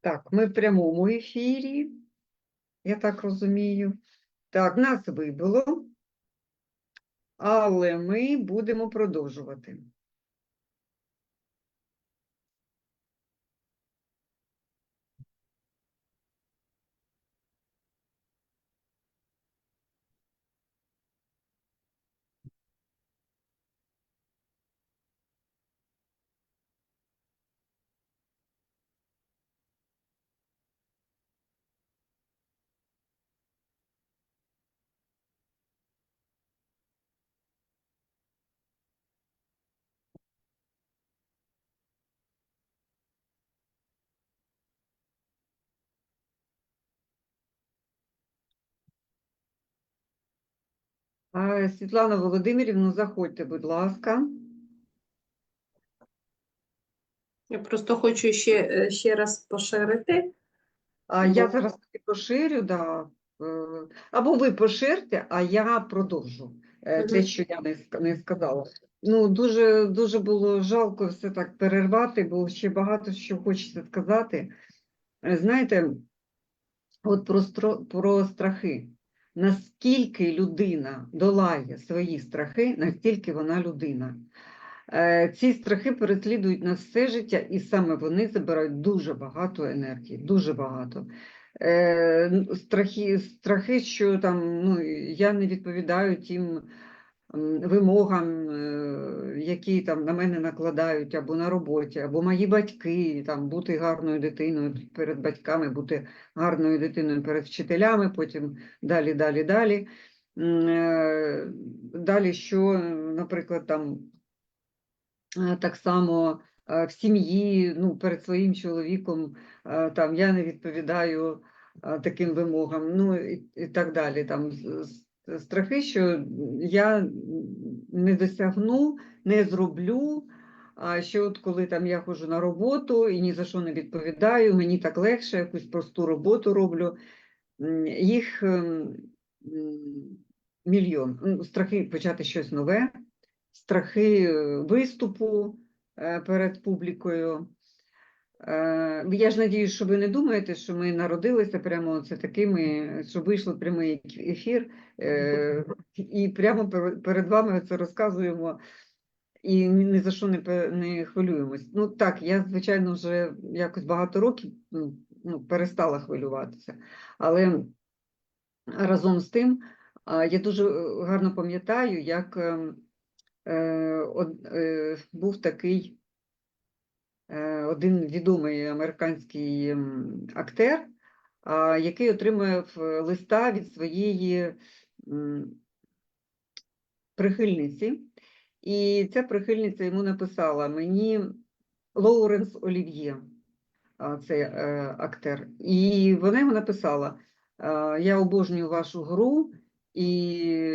Так, ми в прямому ефірі, я так розумію. Так, нас вибило, але ми будемо продовжувати. Світлана Володимирівна, заходьте, будь ласка. Я просто хочу ще, е, ще раз поширити. А я Бо- зараз поширю, да. е, Або ви поширте, а я продовжу е, те, що я не, не сказала. Ну, дуже, дуже було жалко все так перервати, бо ще багато що хочеться сказати. Е, Знаєте, от про, про страхи. Наскільки людина долає свої страхи, настільки вона людина. Е, Ці страхи переслідують нас все життя, і саме вони забирають дуже багато енергії, дуже багато. Е, Страхи, страхи, що там ну, я не відповідаю тим вимогам, е, які там на мене накладають або на роботі, або мої батьки, там бути гарною дитиною перед батьками, бути гарною дитиною перед вчителями, потім далі, далі, далі. Е, Далі, що, наприклад, там Е, так само в сім'ї, ну, перед своїм чоловіком, там, я не відповідаю таким вимогам, ну, і, і так далі. Там, страхи, що я не досягну, не зроблю, а що от коли там я ходжу на роботу і ні за що не відповідаю, мені так легше, якусь просту роботу роблю. Їх ем, мільйон. Ну, Страхи почати щось нове, страхи е, виступу е, перед публікою. Е, Я ж надіюсь, що ви не думаєте, що ми народилися прямо це такими, що вийшло прямий ефір, е, і прямо перед вами це розказуємо і ні за що не, не хвилюємось. Ну так, я, звичайно, вже якось багато років ну, ну, перестала хвилюватися. Але разом з тим, я дуже гарно пам'ятаю, як ем, е, був такий один відомий американський актер, який отримав е, листа від своєї прихильниці. І ця прихильниця йому написала мені Лоуренс Олів'є, а, це е, актер. І вона йому написала: е, Я обожнюю вашу гру, і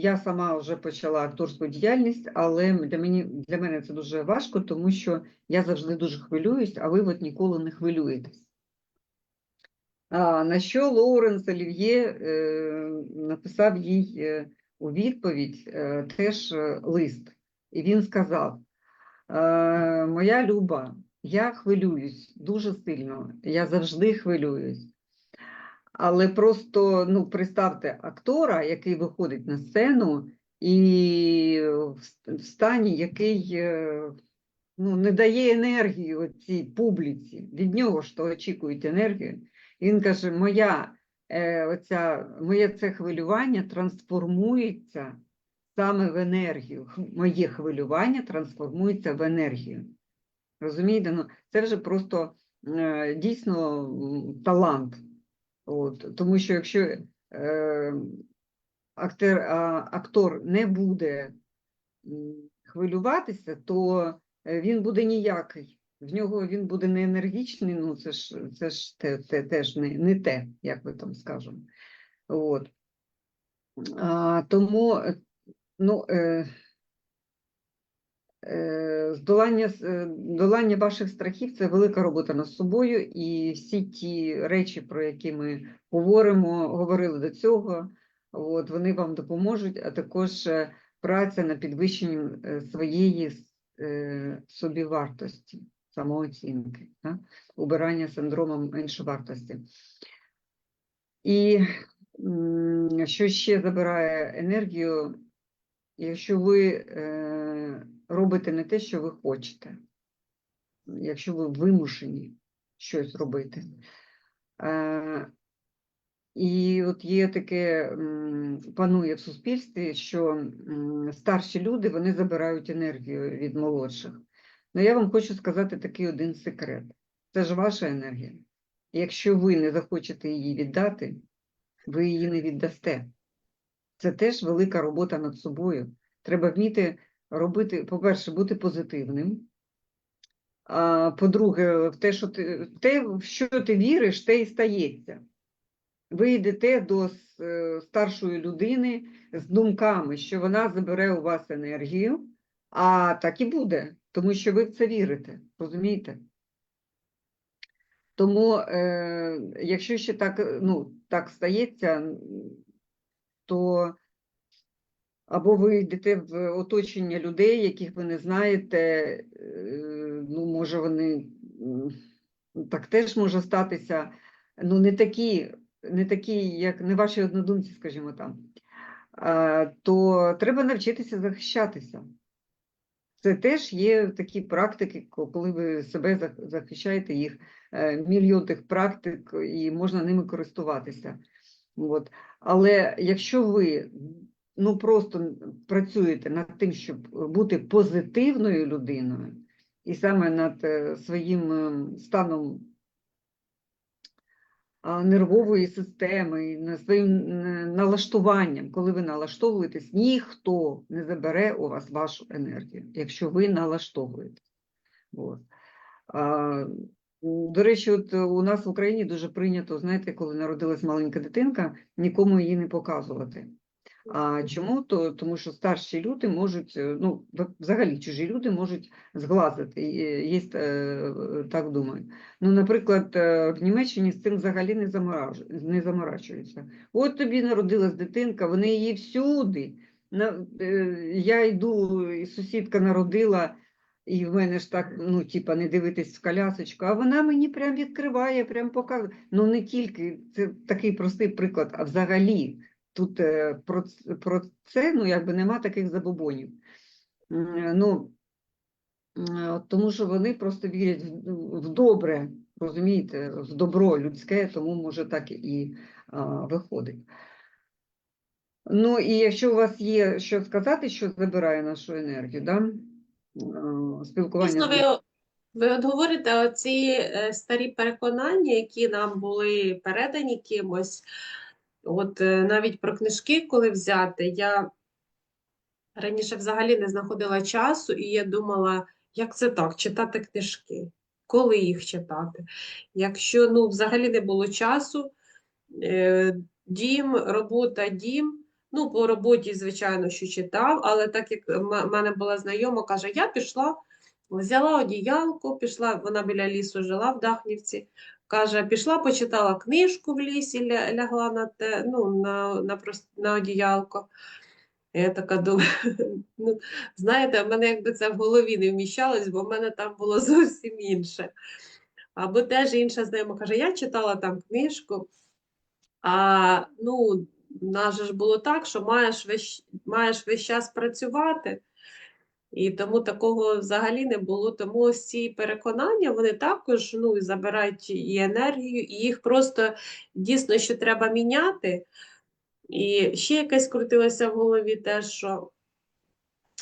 я сама вже почала акторську діяльність, але для, мені, для мене це дуже важко, тому що я завжди дуже хвилююсь, а ви от ніколи не хвилюєтесь. А, на що Лоуренс Олів'є е, написав їй е, у відповідь е, теж е, лист. І він сказав: е, Моя Люба, я хвилююсь дуже сильно, я завжди хвилююсь. Але просто ну, представте актора, який виходить на сцену, і в стані, який е, ну, не дає енергію цій публіці. Від нього ж то очікують енергію. Він каже: моя, е, оця, моє це хвилювання трансформується саме в енергію. Моє хвилювання трансформується в енергію. Розумієте? Ну, це вже просто е, дійсно талант. От, тому що якщо е, актер, а, актор не буде хвилюватися, то е, він буде ніякий. В нього він буде не енергічний, ну це ж, це ж те, те, теж не, не те, як ви там скажемо. От. А, тому е, ну, е, здолання, с- е, долання ваших страхів це велика робота над собою, і всі ті речі, про які ми говоримо, говорили до цього, от, вони вам допоможуть, а також е, праця над підвищенням е, своєї е, собівартості, самооцінки, да? убирання синдромом меншовартості. І що ще забирає енергію, якщо ви е, робите не те, що ви хочете, якщо ви вимушені щось робити. Е, і от є таке, панує в суспільстві, що старші люди вони забирають енергію від молодших. Ну, я вам хочу сказати такий один секрет. Це ж ваша енергія. Якщо ви не захочете її віддати, ви її не віддасте. Це теж велика робота над собою. Треба вміти робити, по-перше, бути позитивним. А по-друге, в те, що ти, в те, в що ти віриш, те і стається. Ви йдете до е, старшої людини з думками, що вона забере у вас енергію, а так і буде, тому що ви в це вірите, розумієте? Тому, е, якщо ще так, е, ну, так стається, то або ви йдете в оточення людей, яких ви не знаєте, е, ну, може, вони так теж може статися, ну, не такі, не такі, як не ваші однодумці, скажімо там, то треба навчитися захищатися. Це теж є такі практики, коли ви себе захищаєте, їх е, мільйон тих практик, і можна ними користуватися. От. Але якщо ви ну, просто працюєте над тим, щоб бути позитивною людиною, і саме над е, своїм е, станом нервової системи, над своїм е, налаштуванням, коли ви налаштовуєтесь, ніхто не забере у вас вашу енергію, якщо ви налаштовуєтесь. От. До речі, от у нас в Україні дуже прийнято, знаєте, коли народилась маленька дитинка, нікому її не показувати. А чому? То, тому що старші люди можуть, е, ну, взагалі чужі люди можуть зглазити, е, є, е, так думають. Ну, наприклад, в Німеччині з цим взагалі не, замораж... не заморачуються. От тобі народилась дитинка, вони її всюди. Я йду, і сусідка народила, і в мене ж так, ну, типа, не дивитись в колясочку, а вона мені прям відкриває, прям показує. Ну, не тільки, це такий простий приклад, а взагалі тут е, про, про це, ну, якби нема таких забобонів. Ну, тому що вони просто вірять в, в добре, розумієте, в добро людське, тому може так і а, виходить. Ну, і якщо у вас є що сказати, що забирає нашу енергію, да? спілкування Дійсно, ви, ви от говорите оці е, старі переконання, які нам були передані кимось. От е, навіть про книжки, коли взяти, я раніше взагалі не знаходила часу, і я думала, як це так, читати книжки, коли їх читати. Якщо ну, взагалі не було часу, е, дім, робота, дім. Ну, по роботі, звичайно, що читав, але так як в мене була знайома, каже, я пішла, взяла одіялку, пішла, вона біля лісу жила в Дахнівці. Каже, пішла, почитала книжку в лісі, ля- лягла на те, ну, на, на, на одіялко. Я така думаю, ну, знаєте, в мене якби це в голові не вміщалось, бо в мене там було зовсім інше. Або теж інша знайома каже, я читала там книжку, а ну, в нас ж було так, що маєш весь, маєш весь час працювати, і тому такого взагалі не було. Тому ось ці переконання, вони також ну, забирають і енергію, і їх просто дійсно ще треба міняти. І ще якесь крутилося в голові те, що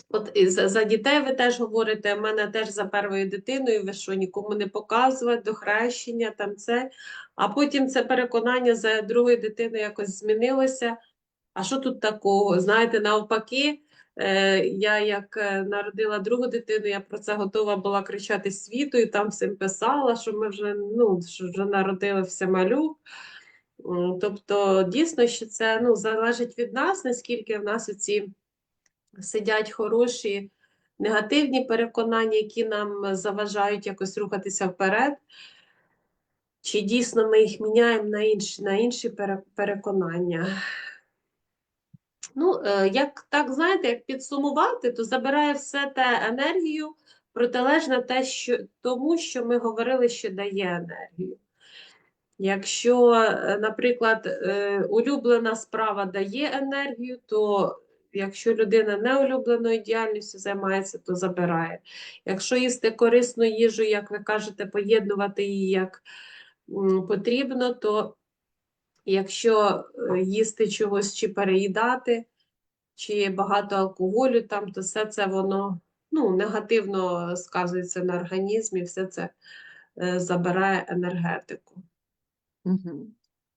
от за, за дітей ви теж говорите, в мене теж за першою дитиною, ви що, нікому не показувати, до хрещення, там це. А потім це переконання за другою дитиною якось змінилося. А що тут такого? Знаєте, навпаки, я як е, народила другу дитину, я про це готова була кричати світу і там всім писала, що ми вже, ну, що вже народився малюк. Тобто, дійсно, що це ну, залежить від нас, наскільки в нас оці сидять хороші негативні переконання, які нам заважають якось рухатися вперед. Чи дійсно ми їх міняємо на інші, на інші переконання? Ну, е, як так, знаєте, як підсумувати, то забирає все те енергію протилежна те, що, тому, що ми говорили, що дає енергію. Якщо, е, наприклад, е, улюблена справа дає енергію, то якщо людина неулюбленою діяльністю займається, то забирає. Якщо їсти корисну їжу, як ви кажете, поєднувати її як потрібно, то якщо е, їсти чогось чи переїдати, чи багато алкоголю там, то все це воно ну, негативно сказується на організмі, все це е, забирає енергетику.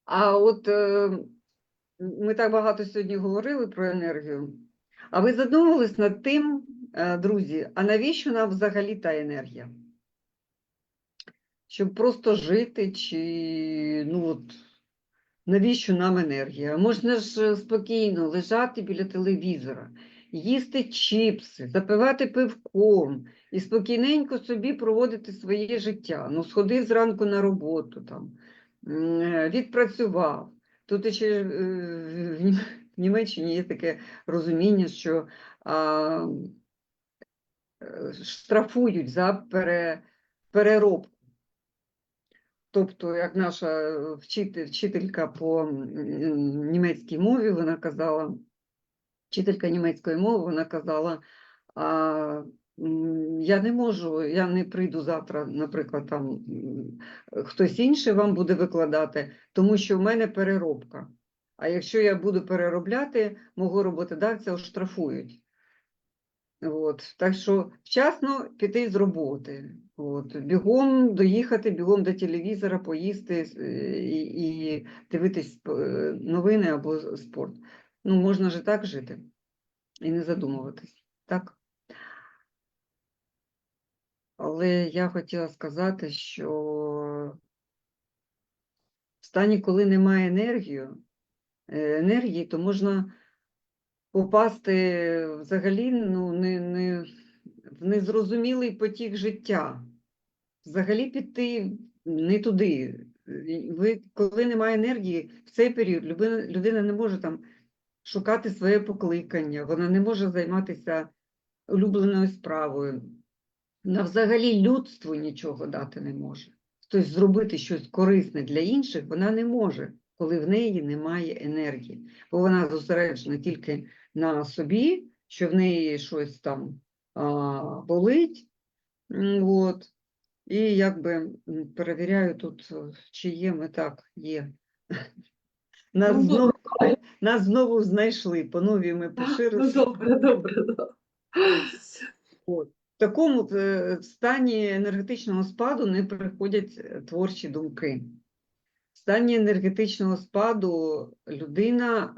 А от е, ми так багато сьогодні говорили про енергію. А ви задумувались над тим, друзі, а навіщо нам взагалі та енергія? Щоб просто жити, чи ну от навіщо нам енергія? Можна ж е, спокійно лежати біля телевізора, їсти чіпси, запивати пивком і спокійненько собі проводити своє життя. Ну, сходив зранку на роботу там, е, відпрацював. Тут ще е, в Німеччині є таке розуміння, що а, штрафують за пере, переробку. Тобто, як наша вчитель, вчителька по німецькій мові, вона казала, вчителька німецької мови, вона казала, а, я не можу, я не прийду завтра, наприклад, там хтось інший вам буде викладати, тому що в мене переробка. А якщо я буду переробляти, мого роботодавця оштрафують. От. Так що вчасно піти з роботи. От. Бігом доїхати, бігом до телевізора, поїсти е, і, і дивитись е, новини або спорт. Ну, можна ж так жити і не задумуватись. Так? Але я хотіла сказати, що в стані, коли немає енергії, е, енергії, то можна попасти взагалі ну, не, не, в незрозумілий потік життя, взагалі піти не туди. Ви, коли немає енергії, в цей період людина, людина не може там шукати своє покликання, вона не може займатися улюбленою справою. Вона взагалі людству нічого дати не може. Тобто зробити щось корисне для інших вона не може, коли в неї немає енергії, бо вона зосереджена тільки на собі, що в неї щось там а, болить. От. І якби перевіряю тут, е, чи є ми так, є. Нас, Ну, знову, нас знову знайшли, по новій ми Ну, поширили. добре, добре. добре. От. В такому е, стані енергетичного спаду не приходять е, творчі думки. Стані енергетичного спаду людина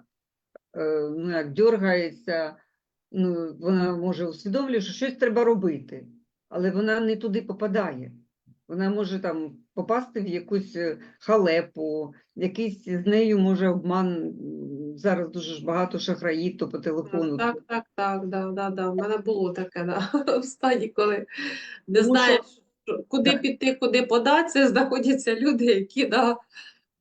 е, ну, як дергається, ну, вона може усвідомлює, що щось треба робити, але вона не туди попадає. Вона може там попасти в якусь е, халепу, якийсь з нею може обман. Зараз дуже ж багато шахраїв, то по телефону. Так, так, так, да, да, да. У мене було таке, да. В стані, коли не знаєш, куди Так. піти, куди податися, знаходяться люди, які да,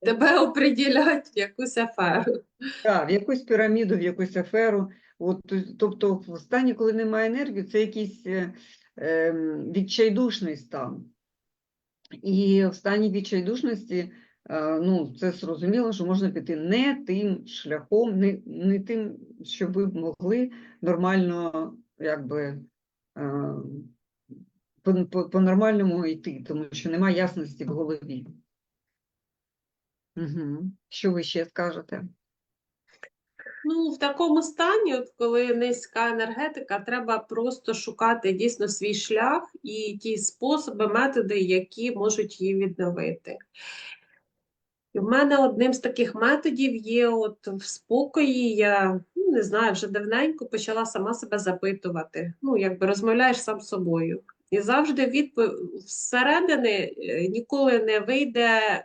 тебе оприділяють в якусь аферу. Так, в якусь піраміду, в якусь аферу. От, тобто в стані, коли немає енергії, це якийсь е, ем, відчайдушний стан. І в стані відчайдушності, е, ну, це зрозуміло, що можна піти не тим шляхом, не, не тим, що ви могли нормально, якби, е, по, по-нормальному йти, тому що немає ясності в голові. Угу. Що ви ще скажете? Ну, в такому стані, от коли низька енергетика, треба просто шукати дійсно свій шлях і ті способи, методи, які можуть її відновити. І в мене одним з таких методів є от в спокої, я ну, не знаю, вже давненько почала сама себе запитувати. Ну, якби розмовляєш сам з собою. І завжди відповідь всередини е, ніколи не вийде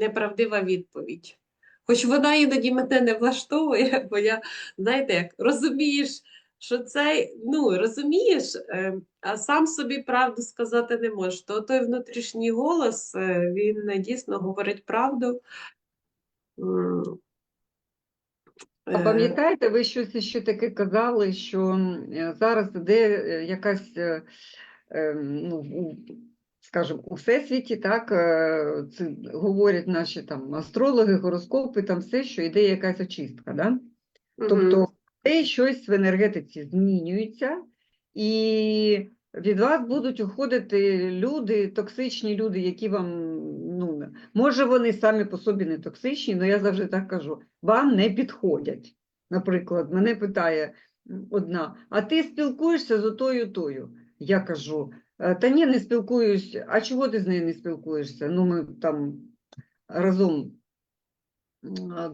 неправдива відповідь. Хоч вона іноді мене не влаштовує, бо я, знаєте, як розумієш, що це, ну, розумієш, е, а сам собі правду сказати не можеш. То той внутрішній голос, е, він дійсно говорить правду. А е, пам'ятаєте, ви щось ще таке казали, що зараз іде якась ем, ну, скажімо, у всесвіті, так, е, це говорять наші там астрологи, гороскопи, там все, що йде якась очистка. Да? Тобто те щось в енергетиці змінюється, і від вас будуть уходити люди, токсичні люди, які вам, ну, може, вони самі по собі не токсичні, але я завжди так кажу, вам не підходять. Наприклад, мене питає одна, а ти спілкуєшся з отою тою? Я кажу, «Е, та ні, не спілкуюсь, а чого ти з нею не спілкуєшся? Ну, ми там разом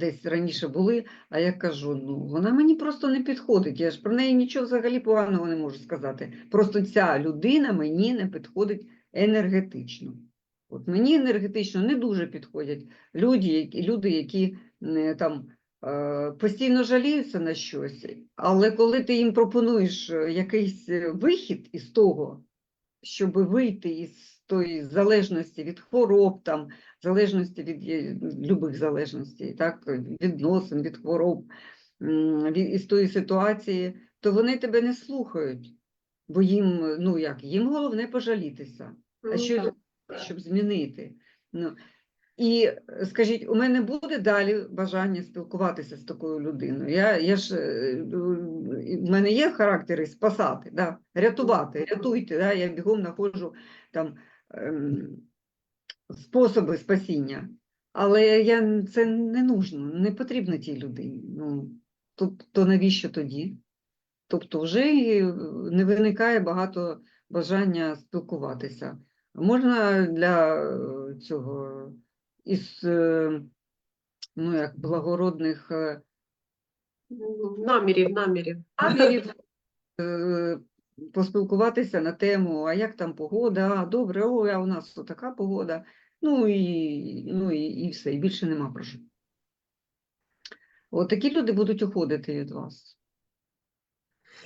десь раніше були, а я кажу, ну вона мені просто не підходить. Я ж про неї нічого взагалі поганого не можу сказати. Просто ця людина мені не підходить енергетично. От мені енергетично не дуже підходять люди, люди, які там е, постійно жаліються на щось, але коли ти їм пропонуєш е, якийсь е, вихід із того, щоб вийти із тої залежності від хвороб, там, залежності від любих залежностей, так, відносин, від хвороб, від, із тої ситуації, то вони тебе не слухають, бо їм, ну як, їм головне пожалітися, а Ну, що щоб змінити. Ну, і е, скажіть, у мене буде далі бажання спілкуватися з такою людиною. Я, я ж, е, в мене є характери спасати, да, рятувати, рятуйте, да, я бігом знаходжу там ем, способи спасіння. Але я, це не нужно, не потрібно тій людині. Ну, тобто навіщо тоді? Тобто вже не виникає багато бажання спілкуватися. Можна для е, цього із е, ну, як благородних е, Намірів, намірів. намірів е, поспілкуватися на тему, а як там погода, а, добре, ой, а у нас така погода. Ну і, ну і, і все, і більше нема про що. От такі люди будуть уходити від вас.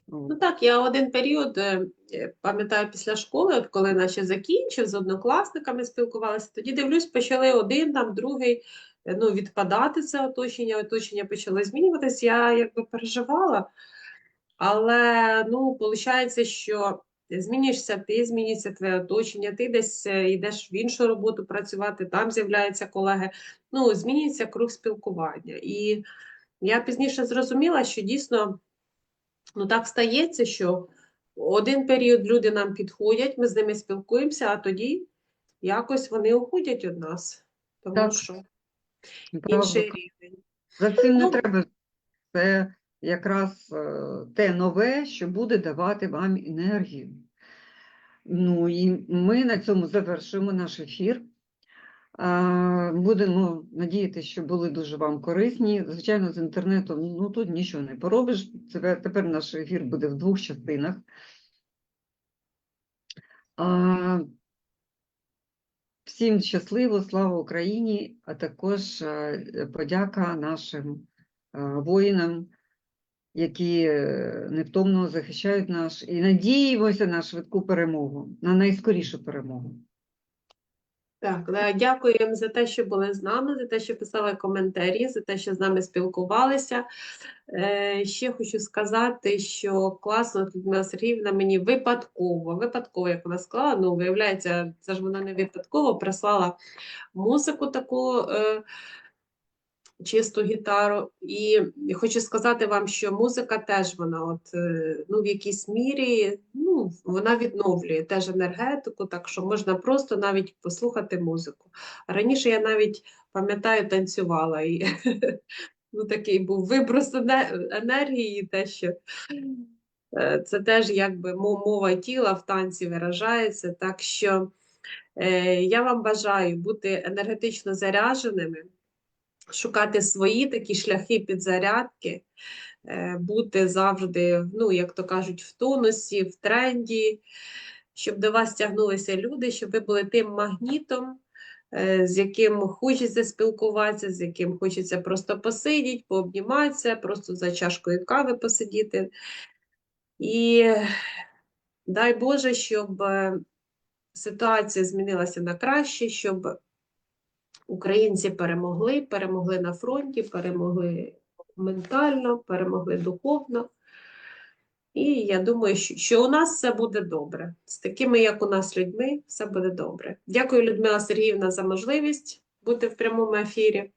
Ну так, я один період е, е, пам'ятаю після школи, от коли наші закінчив, з однокласниками спілкувалися, тоді дивлюсь, почали один, там другий е, ну, відпадати це оточення, оточення почало змінюватись. Я якби переживала, але ну, виходить, що змінюєшся ти, змінюється твоє оточення, ти десь йдеш в іншу роботу працювати, там з'являються колеги, ну, змінюється круг спілкування. І я пізніше зрозуміла, що дійсно. Ну, так стається, що один період люди нам підходять, ми з ними спілкуємося, а тоді якось вони уходять від нас, тому Так, що Правда. інший рівень. За цим не Ну, треба. Це якраз е, те нове, що буде давати вам енергію. Ну і ми на цьому завершуємо наш ефір. Будемо надіятися, що були дуже вам корисні. Звичайно, з інтернетом ну, тут нічого не поробиш. Тепер наш ефір буде в двох частинах. Всім щасливо, слава Україні, а також подяка нашим воїнам, які е, невтомно захищають наш і надіємося на швидку перемогу, на найскорішу перемогу. Так, да, дякуємо за те, що були з нами, за те, що писали коментарі, за те, що з нами спілкувалися. Е, ще хочу сказати, що класно Людмила Сергіївна мені випадково, випадково, як вона сказала, ну, виявляється, це ж вона не випадково прислала музику таку. Е, чисту гітару. І хочу сказати вам, що музика теж вона, от, е, ну, в якійсь мірі, ну, вона відновлює теж енергетику, так що можна просто навіть послухати музику. Раніше я навіть пам'ятаю, танцювала і ну, такий був виброс енергії, те, що е, це теж якби мова тіла в танці виражається. Так що е, я вам бажаю бути енергетично зарядженими шукати свої такі шляхи підзарядки, е, бути завжди, ну, як то кажуть, в тонусі, в тренді, щоб до вас тягнулися люди, щоб ви були тим магнітом, е, з яким хочеться спілкуватися, з яким хочеться просто посидіти, пообніматися, просто за чашкою кави посидіти. І дай Боже, щоб е, ситуація змінилася на краще, щоб українці перемогли, перемогли на фронті, перемогли ментально, перемогли духовно. І я думаю, що, у нас все буде добре. З такими, як у нас людьми, все буде добре. Дякую, Людмила Сергіївна, за можливість бути в прямому ефірі.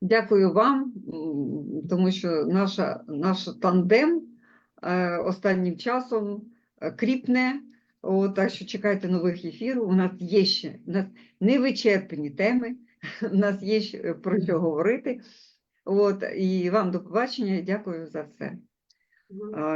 Дякую вам, тому що наша, наш тандем е, останнім часом е, кріпне. О, так що чекайте нових ефірів. У нас є ще у нас невичерпні теми, у нас є ще е, про що говорити. От, і вам до побачення, дякую за все. Мгм.